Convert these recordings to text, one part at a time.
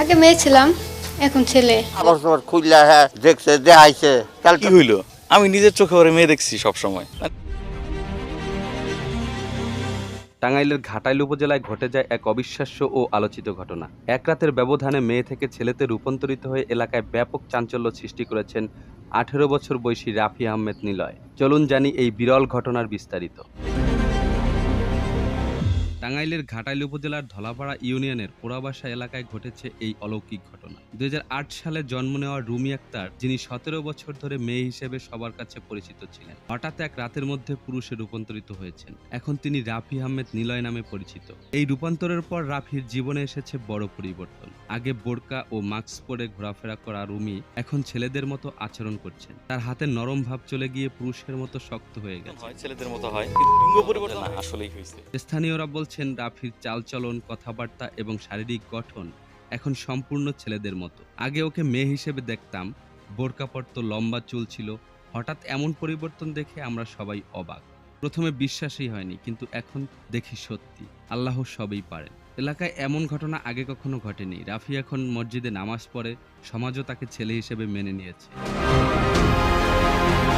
আগে মেয়ে ছিলাম এখন ছেলে। আবার খুললা হ্যাঁ দেখছে দেখাইছে। কাল কি হইল? আমি নিজের চোখে ওরে মেয়ে দেখছি সব সময় টাঙ্গাইলের ঘাটাইল উপজেলায় ঘটে যায় এক অবিশ্বাস্য ও আলোচিত ঘটনা। এক রাতের ব্যবধানে মেয়ে থেকে ছেলেতে রূপান্তরিত হয়ে এলাকায় ব্যাপক চাঞ্চল্য সৃষ্টি করেছেন আঠেরো বছর বয়সী রাফি আহমেদ নিলয়। চলুন জানি এই বিরল ঘটনার বিস্তারিত। টাঙ্গাইলের ঘাটাইল উপজেলার ধলাপাড়া ইউনিয়নের পোড়াবাসা এলাকায় ঘটেছে এই অলৌকিক ঘটনা। দুই সালে জন্ম নেওয়া রুমি আক্তার যিনি সতেরো বছর ধরে মেয়ে হিসেবে সবার কাছে পরিচিত ছিলেন হঠাৎ এক রাতের মধ্যে পুরুষে রূপান্তরিত হয়েছেন। এখন তিনি রাফি আহমেদ নিলয় নামে পরিচিত। এই রূপান্তরের পর রাফির জীবনে এসেছে বড় পরিবর্তন। আগে বোরকা ও মাস্ক পরে ঘোরাফেরা করা রুমি এখন ছেলেদের মতো আচরণ করছেন। তার হাতে নরম ভাব চলে গিয়ে পুরুষের মতো শক্ত হয়ে গেছে। ছেলেদের মতো হয় আসলেই হয়েছে। স্থানীয়রা বলছেন, রাফির চালচলন, কথাবার্তা এবং শারীরিক গঠন এখন সম্পূর্ণ ছেলেদের মতো। আগে ওকে মেয়ে হিসেবে দেখতাম, বোরকা পরত, লম্বা চুল ছিল। হঠাৎ এমন পরিবর্তন দেখে আমরা সবাই অবাক। প্রথমে বিশ্বাসই হয়নি, কিন্তু এখন দেখি সত্যি, আল্লাহ সবই পারেন। এলাকায় এমন ঘটনা আগে কখনো ঘটেনি। রাফি এখন মসজিদে নামাজ পড়ে, সমাজও তাকে ছেলে হিসেবে মেনে নিয়েছে।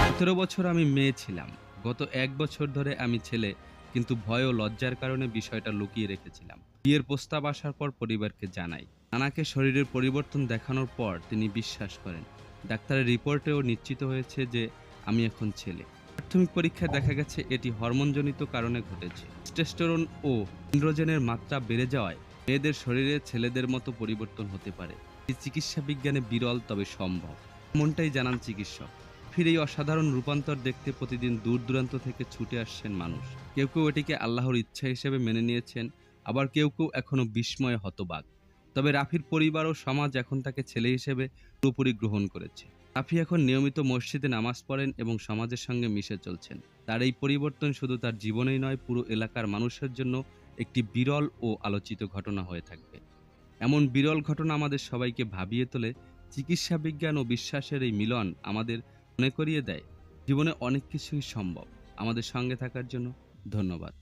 সতেরো বছর আমি মেয়ে ছিলাম। গত এক বছর ধরে আমি ছেলে কিন্তু ভয় ও লজ্জার কারণে বিষয়টা লুকিয়ে রেখেছিলাম। বিয়ের প্রস্তাব আসার পর পরিবারকে জানাই। নানাকে শরীরের পরিবর্তন দেখানোর পর তিনি বিশ্বাস করেন। ডাক্তারের রিপোর্টেও নিশ্চিত হয়েছে যে আমি এখন ছেলে। প্রাথমিক পরীক্ষায় দেখা গেছে এটি হরমোনজনিত কারণে ঘটেছে। টেস্টোস্টেরন ও ইন্ড্রোজেনের মাত্রা বেড়ে যাওয়ায় মেয়েদের শরীরে ছেলেদের মতো পরিবর্তন হতে পারে। চিকিৎসা বিজ্ঞানে বিরল তবে সম্ভব। এমনটাই জানান চিকিৎসক। ফিরে এই অসাধারণ রূপান্তর দেখতে প্রতিদিন দূর দূরান্ত থেকে ছুটে আসছেন মানুষ। কেউ কেউ এটিকে আল্লাহর ইচ্ছা হিসেবে মেনে নিয়েছেন, আবার কেউ কেউ এখনও বিস্ময়ে হতবাক। তবে রাফির পরিবার ও সমাজ এখন তাকে ছেলে হিসেবে পুরোপুরি গ্রহণ করেছে। রাফি এখন নিয়মিত মসজিদে নামাজ পড়েন এবং সমাজের সঙ্গে মিশে চলছেন। তার এই পরিবর্তন শুধু তার জীবনেই নয়, পুরো এলাকার মানুষের জন্য একটি বিরল ও আলোচিত ঘটনা হয়ে থাকবে। এমন বিরল ঘটনা আমাদের সবাইকে ভাবিয়ে তোলে। চিকিৎসা বিজ্ঞান ও বিশ্বাসের এই মিলন আমাদের মনে করিয়ে দেয়। জীবনে অনেক কিছুই সম্ভব। আমাদের সঙ্গে থাকার জন্য ধন্যবাদ।